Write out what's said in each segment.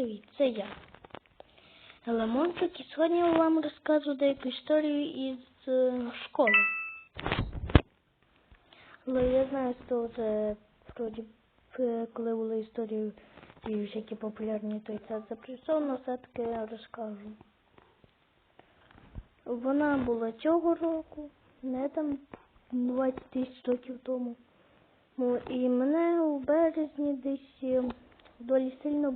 Привіт, це я. Лемончик, і сьогодні я вам розкажу деяку історію із е, школи. Але я знаю, що це вроді, е, коли були історії всякі популярні, то це запрещено, все-таки я розкажу. Вона була цього року, не там 20 тисяч років тому. Ну, і мене у березні десь е, доволі сильно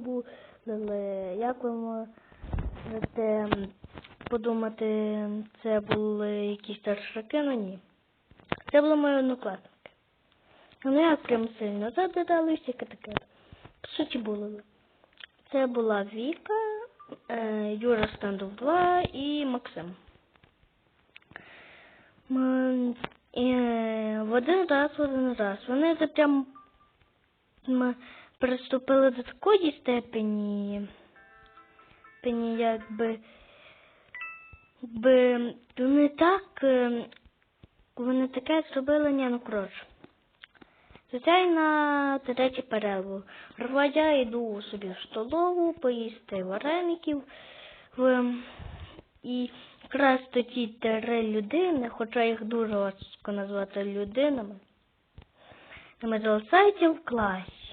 булили. Як ви можете подумати, це були якісь старшаки? Ну ні. Це були мої однокласники. Вони як прям сильно задирали всяке таке. По суті були. Це була Віка, е, Юра Стандов 2 і Максим. М, е, В один раз, в один раз. Вони це прям приступили до такої степені, степені якби, якби вони так, е, вони таке зробили, ні, ну коротше. Звичайно, третю перерву. Я йду собі в столову, поїсти вареників. І якраз тоді три людини, хоча їх дуже важко назвати людинами, ми залишаються в класі.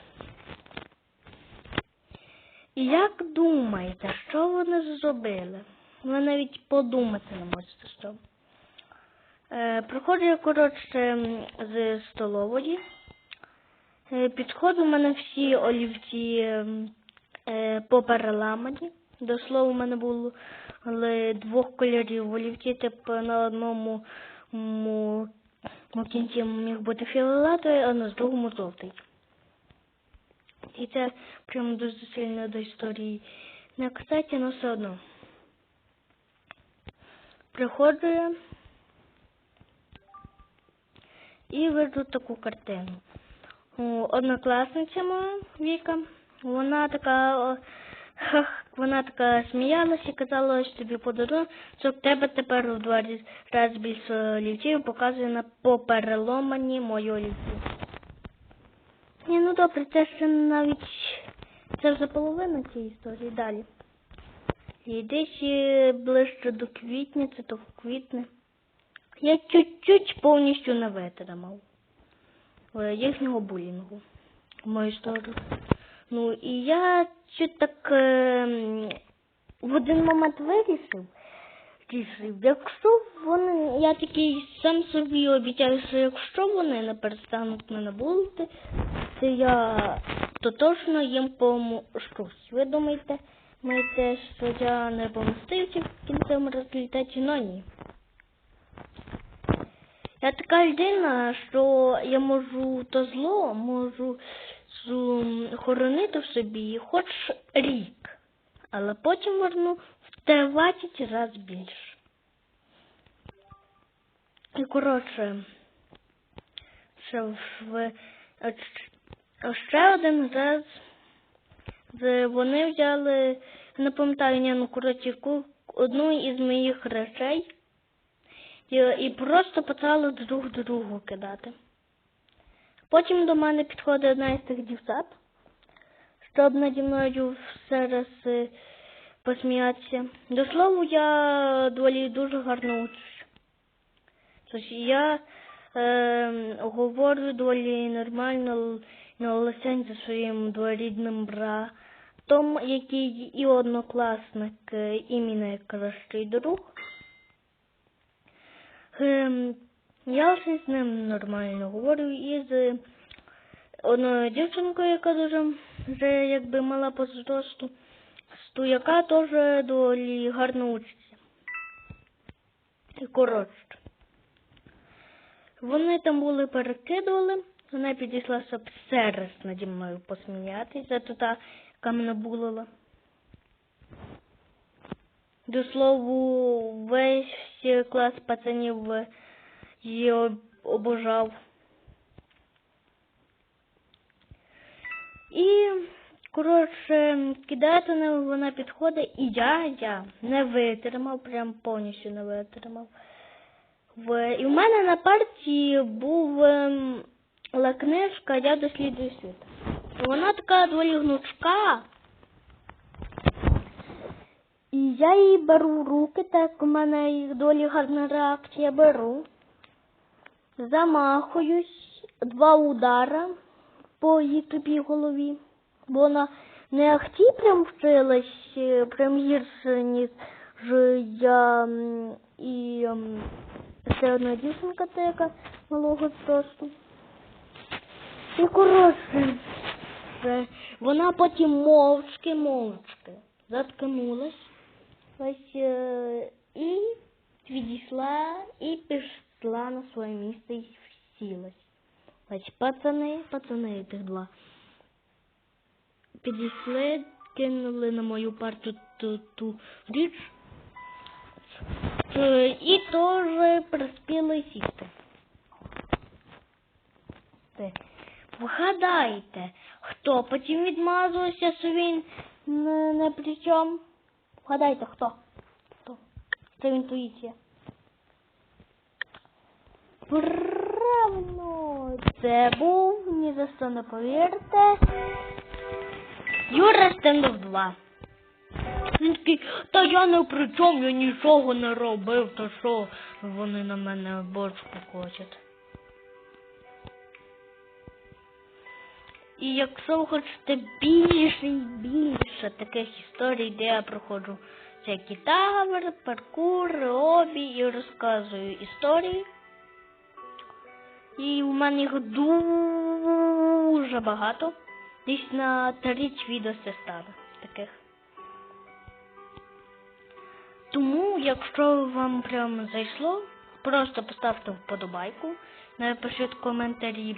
Як думаєте, що вони зробили? Ви навіть подумати не можете що. Е, приходжу я, коротше, з столової. Е, Підходу у мене всі олівці е, попереламані. До слова, у мене було двох кольорів олівці, типу на одному му, му кінці міг бути фіолетовий, а на другому жовтий. І це прям дуже сильно до історії. Не кстати, але все одно. Приходжу я і виду таку картину. Однокласниця моя Віка, вона така, хах, вона така сміялася і казала, ось тобі подарунок, що в тебе тепер в два рази більше олівців показує на попереломані мої олівці. Ні, ну добре, це ще навіть це вже половина цієї історії далі. І десь ближче до квітня, це то в квітні. Я чуть-чуть повністю не витримав е, їхнього булінгу в мою сторону. Ну і я чуть так е, в один момент вирішив, рішив, якщо вони, я такий сам собі обіцяю, що якщо вони не перестануть мене булити, то я то точно їм помощусь. Ви думаєте, думаєте, що я не помстився в кінцевому результаті? Ну ні. Я така людина, що я можу то зло, можу хоронити в собі хоч рік, але потім верну в 20 разів більше. І коротше, ще в ще один раз вони взяли, не пам'ятаю, ні, ну одну із моїх речей і, і просто почали друг другу кидати. Потім до мене підходить одна із тих дівчат, щоб наді мною все раз е, посміятися. До слова, я доволі дуже гарно учусь. Тож я е, говорю доволі нормально л- на лисень за своїм дворідним братом, який і однокласник, е, і мій найкращий друг. Ем, я вже з ним нормально говорю і з одною дівчинкою, яка дуже вже якби мала по зросту, сту, яка теж доволі гарно учиться. Коротше. Вони там були перекидували, вона підійшла, щоб все раз наді мною посміятися, то та, яка булила. До слову, весь клас пацанів її об- обожав. І, коротше, кидати на вона підходить, і я, я не витримав, прям повністю не витримав. І в мене на партії був була книжка Я досліджую світ. Вона така доволі гнучка. Я її беру руки, так у мене їх доволі гарна реакція беру. Замахуюсь, два удара по її тупій голові. Бо вона не ахті прям вчилась, е, прям гірше, ніж я і ще одна дівчинка така малого зросту. Е, вона потім мовчки, мовчки заткнулась ось е, і відійшла і пішла на своє місце і сілась. Ось пацани, пацани тих два. Підійшли, кинули на мою парту ту, ту річ. Е, І теж приспіли сісти. Те. Вгадайте, хто потім відмазувався, що він не, не при чому? Вгадайте, хто? Хто? Це інтуїція. Правильно, це був, ні за що не повірте. Юра Стендов 2. Він такий, та я не при чому, я нічого не робив, то що вони на мене бочку хочуть. І якщо хочете більше і більше таких історій, де я проходжу всякі таври, паркур, обі і розказую історії. І у мене їх дуже багато. Десь на 30 відео це стане таких. Тому, якщо вам прямо зайшло, просто поставте вподобайку, напишіть коментарі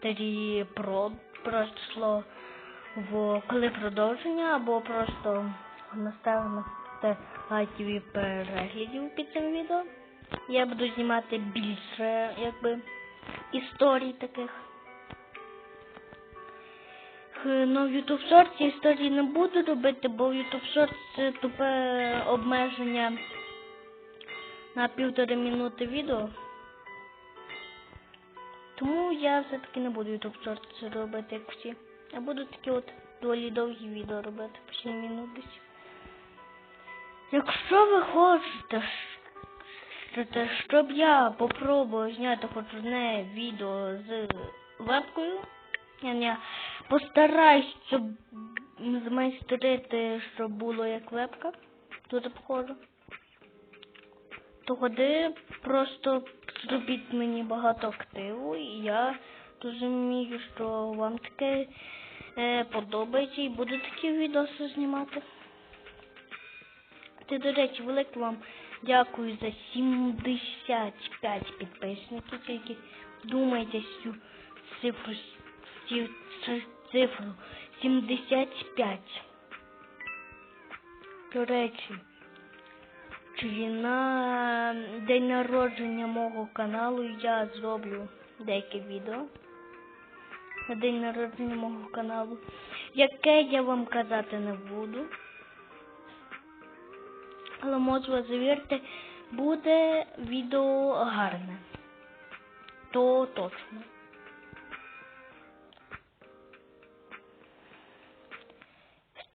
коментарі про пройшло в коли продовження, або просто наставте лайків переглядів під цим відео. Я буду знімати більше якби історій таких. Ну, в YouTube Shorts історії не буду робити, бо в YouTube Shorts це тупе обмеження на півтори минути відео. Тому я все-таки не буду YouTube Shorts робити як всі. Я буду такі от доволі довгі відео робити, по 7 минут десь. Якщо ви хочете, щоб я попробував зняти хоч одне відео з вебкою, я, я постараюсь, змайстрити, щоб було як вебка. Дуже похоже. Тоді просто зробіть мені багато активу, і я розумію, що вам таке е, подобається і буду такі відоси знімати. Ти, до речі, велике вам дякую за 75 підписників. Тільки думайте цю цифру, цю цю цифру 75. До речі, чи на день народження мого каналу я зроблю деяке відео. На день народження мого каналу, яке я вам казати не буду. Але можу вас завірити, буде відео гарне. То точно.